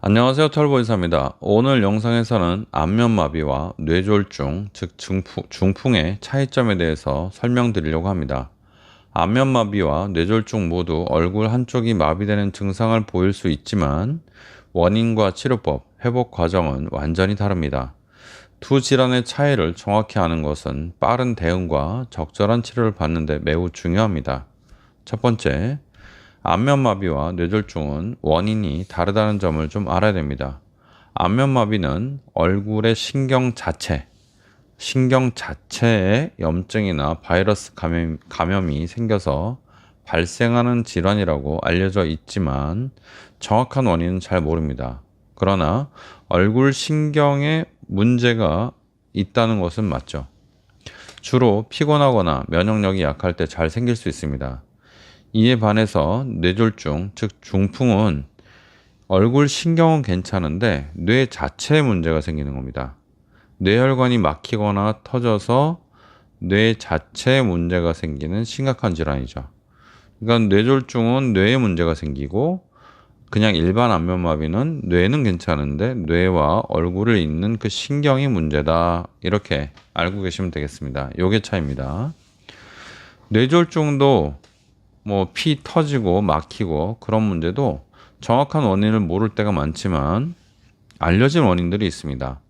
안녕하세요 털보이사입니다. 오늘 영상에서는 안면마비와 뇌졸중, 즉 중풍, 중풍 의 차이점에 대해서 설명드리려고 합니다. 안면마비와 뇌졸중 모두 얼굴 한쪽이 마비되는 증상을 보일 수 있지만 원인과 치료법, 회복 과정은 완전히 다릅니다. 두 질환의 차이를 정확히 아는 것은 빠른 대응과 적절한 치료를 받는 데 매우 중요합니다. 첫 번째, 안면마비와 뇌졸중은 원인이 다르다는 점을 좀 알아야 됩니다. 안면마비는 얼굴의 신경 자체, 신경 자체에 염증이나 바이러스 감염, 감염이 생겨서 발생하는 질환이라고 알려져 있지만 정확한 원인은 잘 모릅니다. 그러나 얼굴 신경에 문제가 있다는 것은 맞죠. 주로 피곤하거나 면역력이 약할 때 잘 생길 수 있습니다. 이에 반해서 뇌졸중, 즉 중풍은 얼굴 신경은 괜찮은데 뇌 자체에 문제가 생기는 겁니다. 뇌혈관이 막히거나 터져서 뇌 자체에 문제가 생기는 심각한 질환이죠. 그러니까 뇌졸중은 뇌에 문제가 생기고 그냥 일반 안면마비는 뇌는 괜찮은데 뇌와 얼굴을 잇는 그 신경이 문제다. 이렇게 알고 계시면 되겠습니다. 요게 차이입니다. 뇌졸중도 뭐 피 터지고 막히고 그런 문제도 정확한 원인을 모를 때가 많지만 알려진 원인들이 있습니다.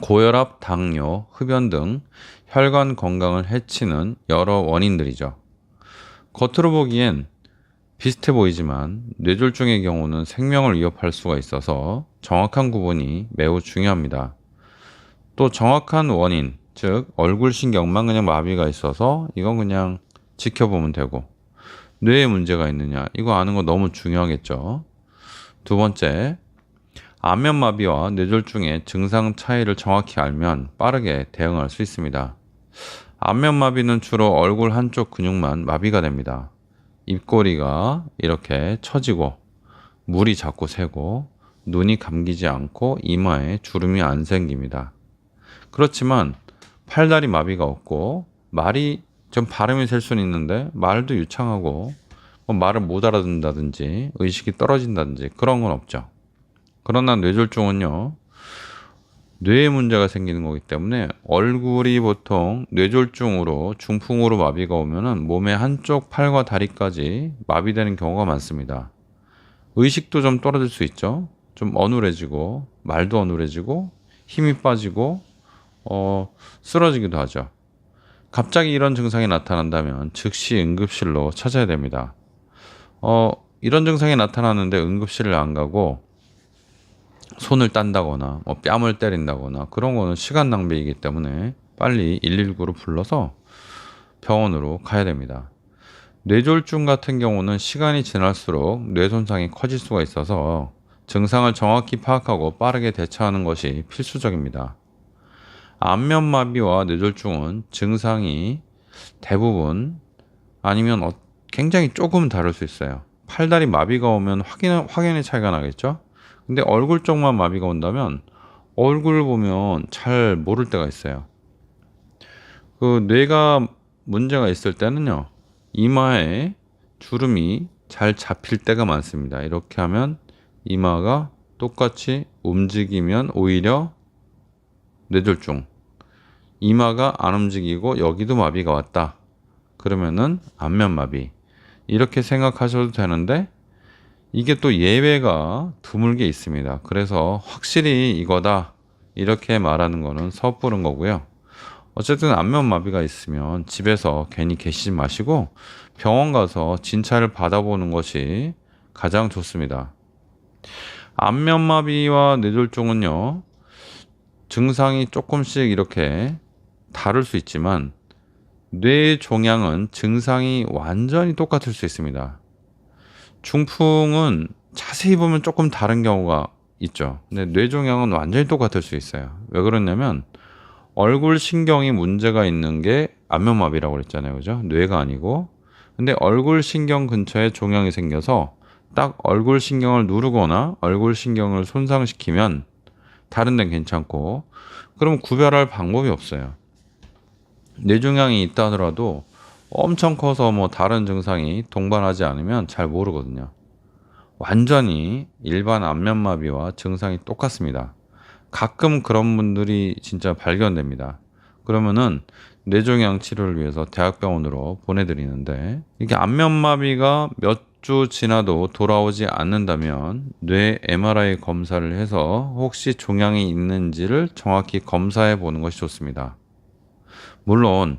고혈압, 당뇨, 흡연 등 혈관 건강을 해치는 여러 원인들이죠. 겉으로 보기엔 비슷해 보이지만 뇌졸중의 경우는 생명을 위협할 수가 있어서 정확한 구분이 매우 중요합니다. 또 정확한 원인, 즉 얼굴 신경만 그냥 마비가 있어서 이건 그냥 지켜보면 되고 뇌에 문제가 있느냐 이거 아는 거 너무 중요하겠죠. 두 번째, 안면마비와 뇌졸중의 증상 차이를 정확히 알면 빠르게 대응할 수 있습니다. 안면마비는 주로 얼굴 한쪽 근육만 마비가 됩니다. 입꼬리가 이렇게 처지고 물이 자꾸 새고 눈이 감기지 않고 이마에 주름이 안 생깁니다. 그렇지만 팔다리 마비가 없고 말이 좀 발음이 셀 수는 있는데 말도 유창하고 뭐 말을 못 알아듣는다든지 의식이 떨어진다든지 그런 건 없죠. 그러나 뇌졸중은요. 뇌에 문제가 생기는 거기 때문에 얼굴이 보통 뇌졸중으로 중풍으로 마비가 오면은 몸의 한쪽 팔과 다리까지 마비되는 경우가 많습니다. 의식도 좀 떨어질 수 있죠. 좀 어눌해지고 말도 어눌해지고 힘이 빠지고 어, 쓰러지기도 하죠. 갑자기 이런 증상이 나타난다면 즉시 응급실로 찾아야 됩니다. 어, 이런 증상이 나타나는데 응급실을 안 가고 손을 딴다거나 뭐 뺨을 때린다거나 그런 거는 시간 낭비이기 때문에 빨리 119로 불러서 병원으로 가야 됩니다. 뇌졸중 같은 경우는 시간이 지날수록 뇌 손상이 커질 수가 있어서 증상을 정확히 파악하고 빠르게 대처하는 것이 필수적입니다. 안면마비와 뇌졸중은 증상이 대부분 아니면 어, 굉장히 조금 다를 수 있어요. 팔다리 마비가 오면 확인, 확연히 차이가 나겠죠? 근데 얼굴 쪽만 마비가 온다면 얼굴 보면 잘 모를 때가 있어요. 그 뇌가 문제가 있을 때는요, 이마에 주름이 잘 잡힐 때가 많습니다. 이렇게 하면 이마가 똑같이 움직이면 오히려 뇌졸중, 이마가 안 움직이고 여기도 마비가 왔다. 그러면은 안면마비. 이렇게 생각하셔도 되는데 이게 또 예외가 드물게 있습니다. 그래서 확실히 이거다. 이렇게 말하는 거는 섣부른 거고요. 어쨌든 안면마비가 있으면 집에서 괜히 계시지 마시고 병원 가서 진찰을 받아보는 것이 가장 좋습니다. 안면마비와 뇌졸중은요, 증상이 조금씩 이렇게 다를 수 있지만 뇌 종양은 증상이 완전히 똑같을 수 있습니다. 중풍은 자세히 보면 조금 다른 경우가 있죠. 근데 뇌 종양은 완전히 똑같을 수 있어요. 왜 그러냐면 얼굴 신경이 문제가 있는 게 안면마비라고 그랬잖아요. 그죠? 뇌가 아니고. 근데 얼굴 신경 근처에 종양이 생겨서 딱 얼굴 신경을 누르거나 얼굴 신경을 손상시키면 다른 데는 괜찮고 그럼 구별할 방법이 없어요. 뇌종양이 있다 하더라도 엄청 커서 뭐 다른 증상이 동반하지 않으면 잘 모르거든요. 완전히 일반 안면마비와 증상이 똑같습니다. 가끔 그런 분들이 진짜 발견됩니다. 그러면은 뇌종양 치료를 위해서 대학병원으로 보내드리는데 이게 안면마비가 몇 주 지나도 돌아오지 않는다면 뇌 MRI 검사를 해서 혹시 종양이 있는지를 정확히 검사해 보는 것이 좋습니다. 물론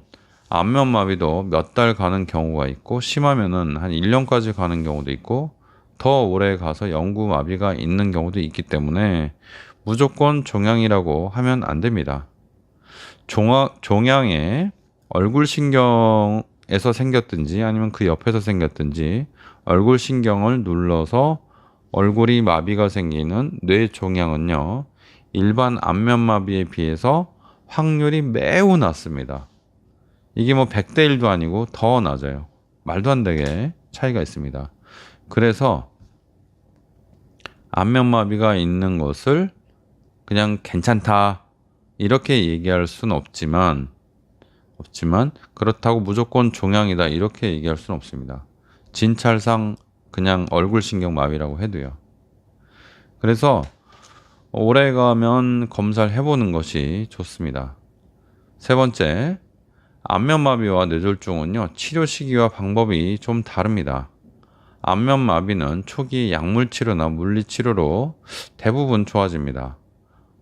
안면마비도 몇 달 가는 경우가 있고 심하면은 한 1년까지 가는 경우도 있고 더 오래 가서 영구마비가 있는 경우도 있기 때문에 무조건 종양이라고 하면 안 됩니다. 종아, 종양에 얼굴 신경에서 생겼든지 아니면 그 옆에서 생겼든지 얼굴 신경을 눌러서 얼굴이 마비가 생기는 뇌 종양은요, 일반 안면마비에 비해서 확률이 매우 낮습니다. 이게 뭐 100대 1도 아니고 더 낮아요. 말도 안 되게 차이가 있습니다. 그래서 안면마비가 있는 것을 그냥 괜찮다 이렇게 얘기할 수는 없지만 없지만 그렇다고 무조건 종양이다 이렇게 얘기할 수는 없습니다. 진찰상 그냥 얼굴 신경 마비라고 해도요. 그래서 오래 가면 검사를 해보는 것이 좋습니다. 세 번째, 안면마비와 뇌졸중은요, 치료 시기와 방법이 좀 다릅니다. 안면마비는 초기 약물치료나 물리치료로 대부분 좋아집니다.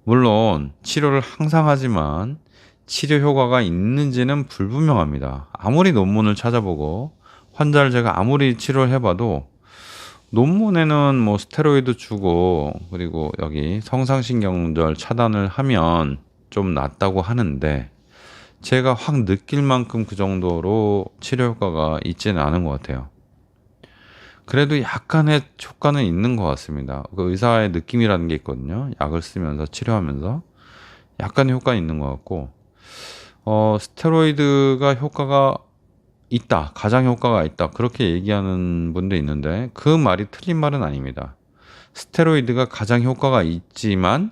물론 치료를 항상 하지만 치료 효과가 있는지는 불분명합니다. 아무리 논문을 찾아보고 환자를 제가 아무리 치료를 해봐도 논문에는 뭐 스테로이드 주고 그리고 여기 성상신경절 차단을 하면 좀 낫다고 하는데 제가 확 느낄 만큼 그 정도로 치료 효과가 있지는 않은 것 같아요. 그래도 약간의 효과는 있는 것 같습니다. 그 의사의 느낌이라는 게 있거든요. 약을 쓰면서 치료하면서 약간의 효과는 있는 것 같고, 어, 스테로이드가 효과가 있다, 가장 효과가 있다, 그렇게 얘기하는 분도 있는데, 그 말이 틀린 말은 아닙니다. 스테로이드가 가장 효과가 있지만,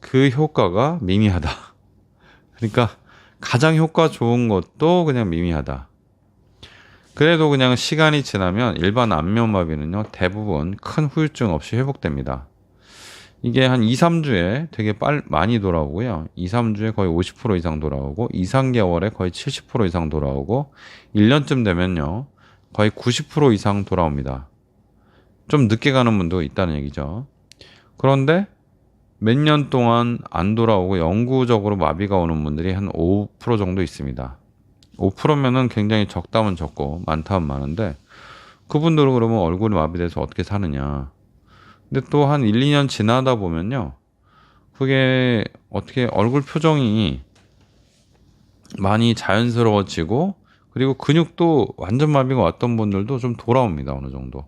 그 효과가 미미하다. 그러니까, 가장 효과 좋은 것도 그냥 미미하다. 그래도 그냥 시간이 지나면 일반 안면마비는요, 대부분 큰 후유증 없이 회복됩니다. 이게 한 2, 3주에 되게 빨, 많이 돌아오고요. 2, 3주에 거의 50% 이상 돌아오고, 2, 3개월에 거의 70% 이상 돌아오고, 1년쯤 되면요, 거의 90% 이상 돌아옵니다. 좀 늦게 가는 분도 있다는 얘기죠. 그런데 몇 년 동안 안 돌아오고 영구적으로 마비가 오는 분들이 한 5% 정도 있습니다. 5%면은 굉장히 적다면 적고 많다면 많은데 그분들은 그러면 얼굴이 마비돼서 어떻게 사느냐. 근데 또 한 1, 2년 지나다 보면요. 그게 어떻게 얼굴 표정이 많이 자연스러워지고 그리고 근육도 완전 마비가 왔던 분들도 좀 돌아옵니다. 어느 정도.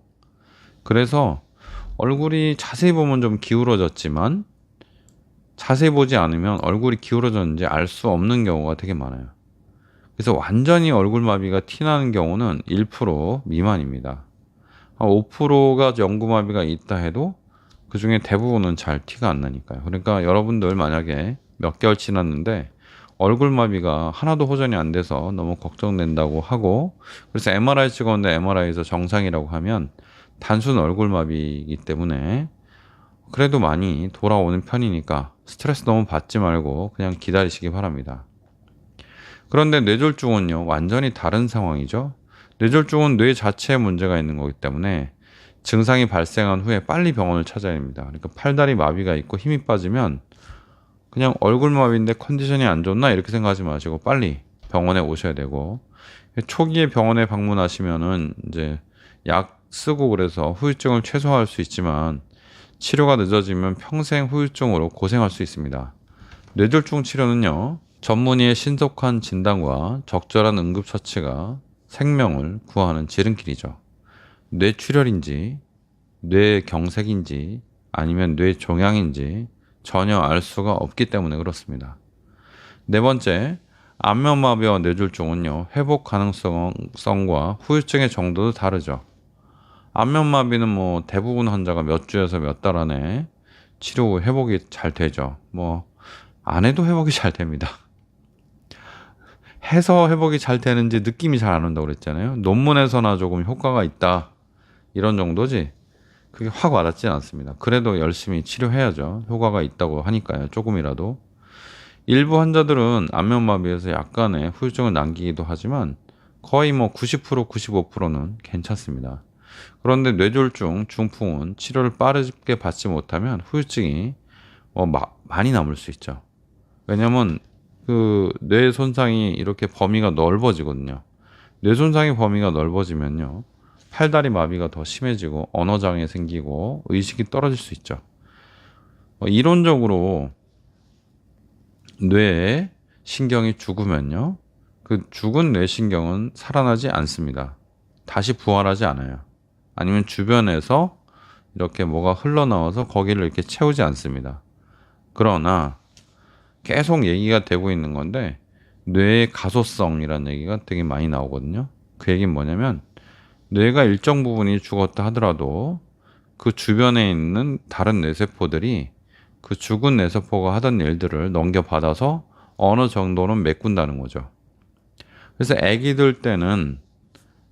그래서 얼굴이 자세히 보면 좀 기울어졌지만 자세히 보지 않으면 얼굴이 기울어졌는지 알 수 없는 경우가 되게 많아요. 그래서 완전히 얼굴 마비가 티나는 경우는 1% 미만입니다. 5%가 연구 마비가 있다 해도 그 중에 대부분은 잘 티가 안 나니까요. 그러니까 여러분들 만약에 몇 개월 지났는데 얼굴 마비가 하나도 호전이 안 돼서 너무 걱정된다고 하고 그래서 MRI 찍었는데 MRI에서 정상이라고 하면 단순 얼굴 마비이기 때문에 그래도 많이 돌아오는 편이니까 스트레스 너무 받지 말고 그냥 기다리시기 바랍니다. 그런데 뇌졸중은요, 완전히 다른 상황이죠. 뇌졸중은 뇌 자체에 문제가 있는 거기 때문에 증상이 발생한 후에 빨리 병원을 찾아야 됩니다. 그러니까 팔다리 마비가 있고 힘이 빠지면 그냥 얼굴 마비인데 컨디션이 안 좋나 이렇게 생각하지 마시고 빨리 병원에 오셔야 되고 초기에 병원에 방문하시면은 이제 약 쓰고 그래서 후유증을 최소화할 수 있지만 치료가 늦어지면 평생 후유증으로 고생할 수 있습니다. 뇌졸중 치료는요. 전문의의 신속한 진단과 적절한 응급처치가 생명을 구하는 지름길이죠. 뇌출혈인지, 뇌경색인지, 아니면 뇌종양인지 전혀 알 수가 없기 때문에 그렇습니다. 네 번째, 안면마비와 뇌졸중은요, 회복 가능성과 후유증의 정도도 다르죠. 안면마비는 뭐 대부분 환자가 몇 주에서 몇 달 안에 치료 후 회복이 잘 되죠. 뭐 안 해도 회복이 잘 됩니다. 해서 회복이 잘 되는지 느낌이 잘 안 온다고 그랬잖아요. 논문에서나 조금 효과가 있다. 이런 정도지. 그게 확 와닿지는 않습니다. 그래도 열심히 치료해야죠. 효과가 있다고 하니까요. 조금이라도. 일부 환자들은 안면마비에서 약간의 후유증을 남기기도 하지만 거의 뭐 90% 95%는 괜찮습니다. 그런데 뇌졸중, 중풍은 치료를 빠르게 받지 못하면 후유증이 뭐 마- 많이 남을 수 있죠. 왜냐면 그 뇌 손상이 이렇게 범위가 넓어지거든요. 뇌 손상의 범위가 넓어지면요. 팔다리 마비가 더 심해지고 언어 장애 생기고 의식이 떨어질 수 있죠. 어, 이론적으로 뇌에 신경이 죽으면요. 그 죽은 뇌신경은 살아나지 않습니다. 다시 부활하지 않아요. 아니면 주변에서 이렇게 뭐가 흘러나와서 거기를 이렇게 채우지 않습니다. 그러나 계속 얘기가 되고 있는 건데 뇌의 가소성이라는 얘기가 되게 많이 나오거든요. 그 얘기는 뭐냐면 뇌가 일정 부분이 죽었다 하더라도 그 주변에 있는 다른 뇌세포들이 그 죽은 뇌세포가 하던 일들을 넘겨받아서 어느 정도는 메꾼다는 거죠. 그래서 아기들 때는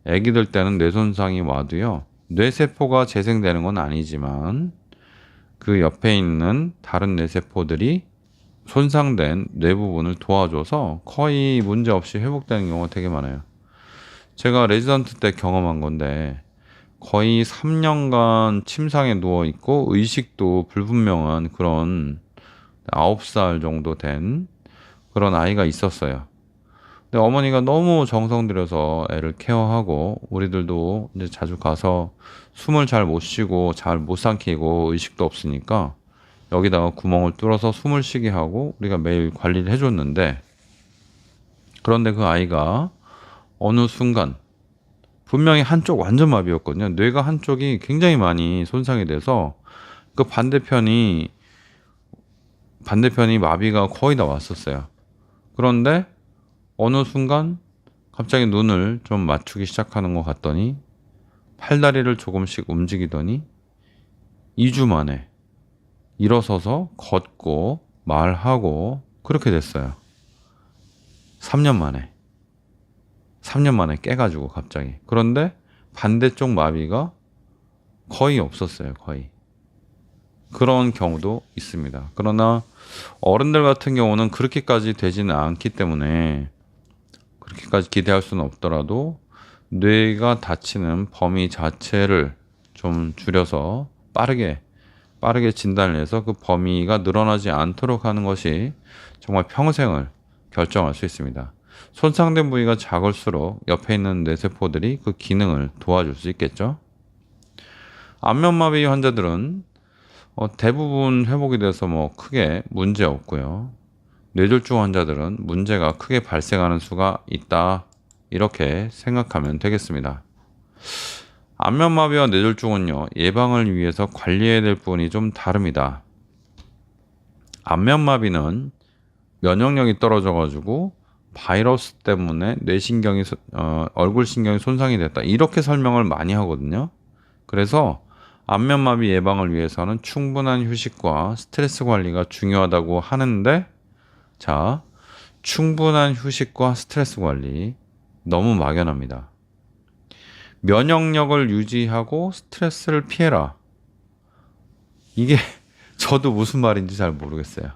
아기들 때는 뇌 손상이 와도요. 뇌세포가 재생되는 건 아니지만 그 옆에 있는 다른 뇌세포들이 손상된 뇌 부분을 도와줘서 거의 문제 없이 회복되는 경우가 되게 많아요. 제가 레지던트 때 경험한 건데 거의 3년간 침상에 누워 있고 의식도 불분명한 그런 9살 정도 된 그런 아이가 있었어요. 근데 어머니가 너무 정성 들여서 애를 케어하고 우리들도 이제 자주 가서 숨을 잘 못 쉬고 잘 못 삼키고 의식도 없으니까 여기다가 구멍을 뚫어서 숨을 쉬게 하고 우리가 매일 관리를 해줬는데 그런데 그 아이가 어느 순간 분명히 한쪽 완전 마비였거든요. 뇌가 한쪽이 굉장히 많이 손상이 돼서 그 반대편이 반대편이 마비가 거의 다 왔었어요. 그런데 어느 순간 갑자기 눈을 좀 맞추기 시작하는 것 같더니 팔다리를 조금씩 움직이더니 2주 만에 일어서서 걷고 말하고 그렇게 됐어요. 3년 만에. 3년 만에 깨가지고 갑자기. 그런데 반대쪽 마비가 거의 없었어요. 거의. 그런 경우도 있습니다. 그러나 어른들 같은 경우는 그렇게까지 되지는 않기 때문에 그렇게까지 기대할 수는 없더라도 뇌가 다치는 범위 자체를 좀 줄여서 빠르게 빠르게 진단을 해서 그 범위가 늘어나지 않도록 하는 것이 정말 평생을 결정할 수 있습니다. 손상된 부위가 작을수록 옆에 있는 뇌세포들이 그 기능을 도와줄 수 있겠죠. 안면마비 환자들은 어, 대부분 회복이 돼서 뭐 크게 문제 없고요. 뇌졸중 환자들은 문제가 크게 발생하는 수가 있다. 이렇게 생각하면 되겠습니다. 안면마비와 뇌졸중은요, 예방을 위해서 관리해야 될 부분이 좀 다릅니다. 안면마비는 면역력이 떨어져가지고 바이러스 때문에 뇌신경이, 소- 어, 얼굴 신경이 손상이 됐다. 이렇게 설명을 많이 하거든요. 그래서 안면마비 예방을 위해서는 충분한 휴식과 스트레스 관리가 중요하다고 하는데, 자, 충분한 휴식과 스트레스 관리 너무 막연합니다. 면역력을 유지하고 스트레스를 피해라. 이게 저도 무슨 말인지 잘 모르겠어요.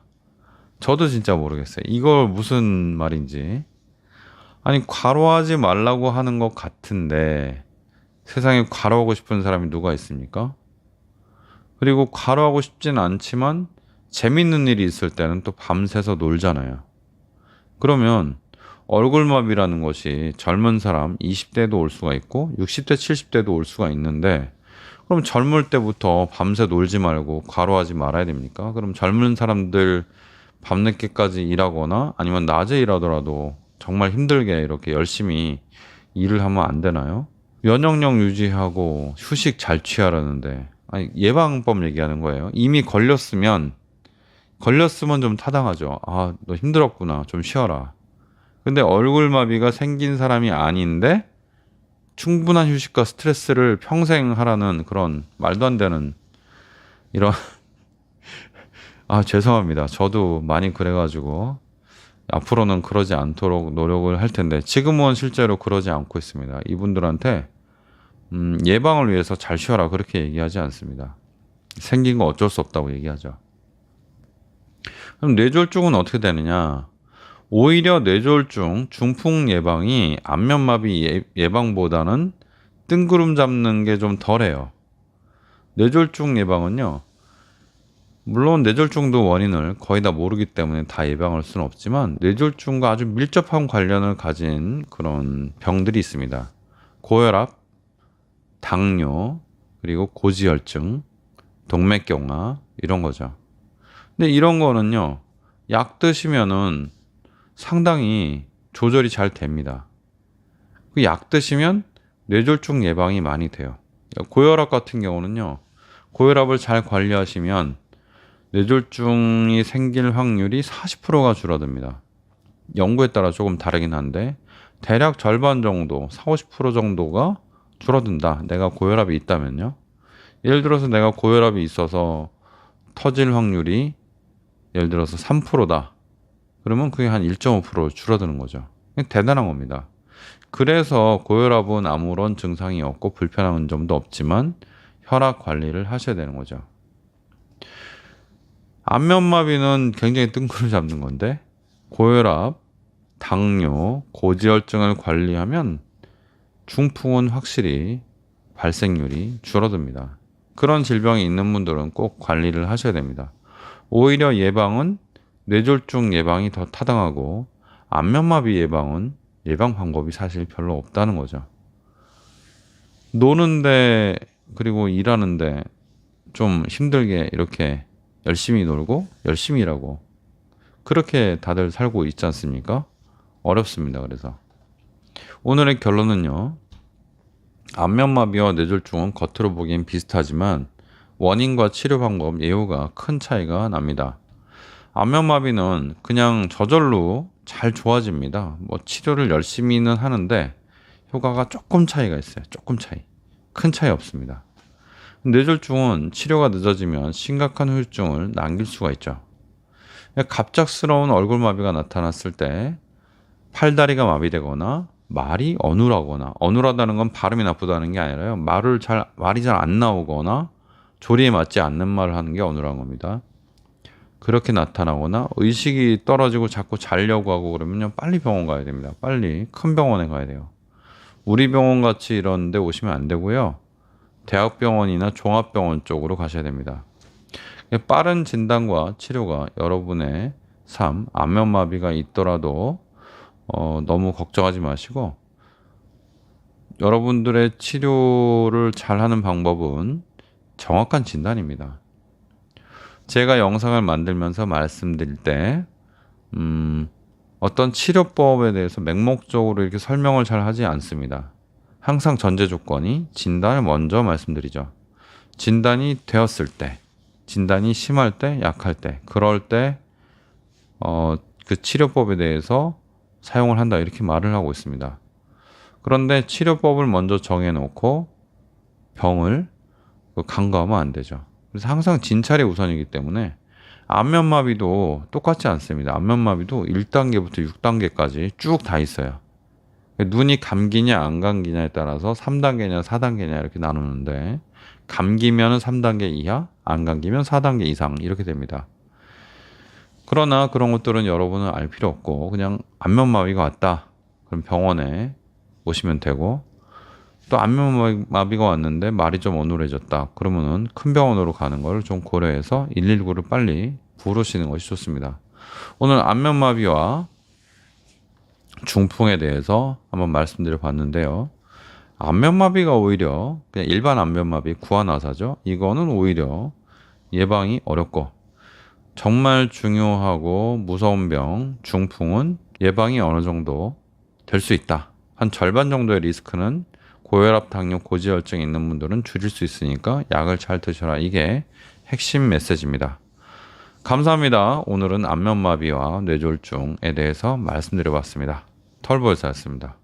저도 진짜 모르겠어요. 이걸 무슨 말인지. 아니, 과로하지 말라고 하는 것 같은데 세상에 과로하고 싶은 사람이 누가 있습니까? 그리고 과로하고 싶진 않지만 재밌는 일이 있을 때는 또 밤새서 놀잖아요. 그러면 얼굴마비라는 것이 젊은 사람 20대도 올 수가 있고 60대, 70대도 올 수가 있는데 그럼 젊을 때부터 밤새 놀지 말고 과로하지 말아야 됩니까? 그럼 젊은 사람들 밤늦게까지 일하거나 아니면 낮에 일하더라도 정말 힘들게 이렇게 열심히 일을 하면 안 되나요? 면역력 유지하고 휴식 잘 취하라는데 아니 예방법 얘기하는 거예요. 이미 걸렸으면 걸렸으면 좀 타당하죠. 아, 너 힘들었구나. 좀 쉬어라. 근데 얼굴마비가 생긴 사람이 아닌데 충분한 휴식과 스트레스를 평생 하라는 그런 말도 안 되는 이런 아, 죄송합니다. 저도 많이 그래가지고 앞으로는 그러지 않도록 노력을 할 텐데 지금은 실제로 그러지 않고 있습니다. 이분들한테 음, 예방을 위해서 잘 쉬어라 그렇게 얘기하지 않습니다. 생긴 거 어쩔 수 없다고 얘기하죠. 그럼 뇌졸중은 어떻게 되느냐? 오히려 뇌졸중 중풍 예방이 안면마비 예- 예방보다는 뜬구름 잡는 게 좀 덜해요. 뇌졸중 예방은요. 물론 뇌졸중도 원인을 거의 다 모르기 때문에 다 예방할 수는 없지만 뇌졸중과 아주 밀접한 관련을 가진 그런 병들이 있습니다. 고혈압, 당뇨, 그리고 고지혈증, 동맥경화 이런 거죠. 근데 이런 거는요. 약 드시면은 상당히 조절이 잘 됩니다. 그 약 드시면 뇌졸중 예방이 많이 돼요. 고혈압 같은 경우는요. 고혈압을 잘 관리하시면 뇌졸중이 생길 확률이 40%가 줄어듭니다. 연구에 따라 조금 다르긴 한데 대략 절반 정도, 4, 50% 정도가 줄어든다. 내가 고혈압이 있다면요. 예를 들어서 내가 고혈압이 있어서 터질 확률이 예를 들어서 3%다. 그러면 그게 한 1.5% 줄어드는 거죠. 대단한 겁니다. 그래서 고혈압은 아무런 증상이 없고 불편한 점도 없지만 혈압 관리를 하셔야 되는 거죠. 안면마비는 굉장히 뜬구름 잡는 건데 고혈압, 당뇨, 고지혈증을 관리하면 중풍은 확실히 발생률이 줄어듭니다. 그런 질병이 있는 분들은 꼭 관리를 하셔야 됩니다. 오히려 예방은 뇌졸중 예방이 더 타당하고 안면마비 예방은 예방 방법이 사실 별로 없다는 거죠. 노는데 그리고 일하는데 좀 힘들게 이렇게 열심히 놀고 열심히 일하고 그렇게 다들 살고 있지 않습니까? 어렵습니다. 그래서 오늘의 결론은요. 안면마비와 뇌졸중은 겉으로 보기엔 비슷하지만 원인과 치료 방법, 예후가 큰 차이가 납니다. 안면마비는 그냥 저절로 잘 좋아집니다. 뭐 치료를 열심히는 하는데 효과가 조금 차이가 있어요. 조금 차이. 큰 차이 없습니다. 뇌졸중은 치료가 늦어지면 심각한 후유증을 남길 수가 있죠. 갑작스러운 얼굴 마비가 나타났을 때 팔다리가 마비되거나 말이 어눌하거나 어눌하다는 건 발음이 나쁘다는 게 아니라요. 말을 잘 말이 잘 안 나오거나 조리에 맞지 않는 말을 하는 게 어눌한 겁니다. 그렇게 나타나거나 의식이 떨어지고 자꾸 자려고 하고 그러면요 빨리 병원 가야 됩니다. 빨리 큰 병원에 가야 돼요. 우리 병원 같이 이런 데 오시면 안 되고요. 대학병원이나 종합병원 쪽으로 가셔야 됩니다. 빠른 진단과 치료가 여러분의 삶, 안면마비가 있더라도 어, 너무 걱정하지 마시고 여러분들의 치료를 잘하는 방법은 정확한 진단입니다. 제가 영상을 만들면서 말씀드릴 때, 음, 어떤 치료법에 대해서 맹목적으로 이렇게 설명을 잘 하지 않습니다. 항상 전제 조건이 진단을 먼저 말씀드리죠. 진단이 되었을 때, 진단이 심할 때, 약할 때, 그럴 때, 어, 그 치료법에 대해서 사용을 한다. 이렇게 말을 하고 있습니다. 그런데 치료법을 먼저 정해놓고 병을 그 간과하면 안 되죠. 그래서 항상 진찰이 우선이기 때문에 안면마비도 똑같지 않습니다. 안면마비도 1단계부터 6단계까지 쭉 다 있어요. 눈이 감기냐 안 감기냐에 따라서 3단계냐 4단계냐 이렇게 나누는데 감기면 3단계 이하, 안 감기면 4단계 이상 이렇게 됩니다. 그러나 그런 것들은 여러분은 알 필요 없고 그냥 안면마비가 왔다. 그럼 병원에 오시면 되고 또 안면마비가 왔는데 말이 좀 어눌해졌다. 그러면은 큰 병원으로 가는 걸 좀 고려해서 119를 빨리 부르시는 것이 좋습니다. 오늘 안면마비와 중풍에 대해서 한번 말씀드려 봤는데요. 안면마비가 오히려 그냥 일반 안면마비 구안화사죠. 이거는 오히려 예방이 어렵고 정말 중요하고 무서운 병 중풍은 예방이 어느 정도 될 수 있다. 한 절반 정도의 리스크는 고혈압, 당뇨, 고지혈증 있는 분들은 줄일 수 있으니까 약을 잘 드셔라. 이게 핵심 메시지입니다. 감사합니다. 오늘은 안면마비와 뇌졸중에 대해서 말씀드려 봤습니다. 털보였습니다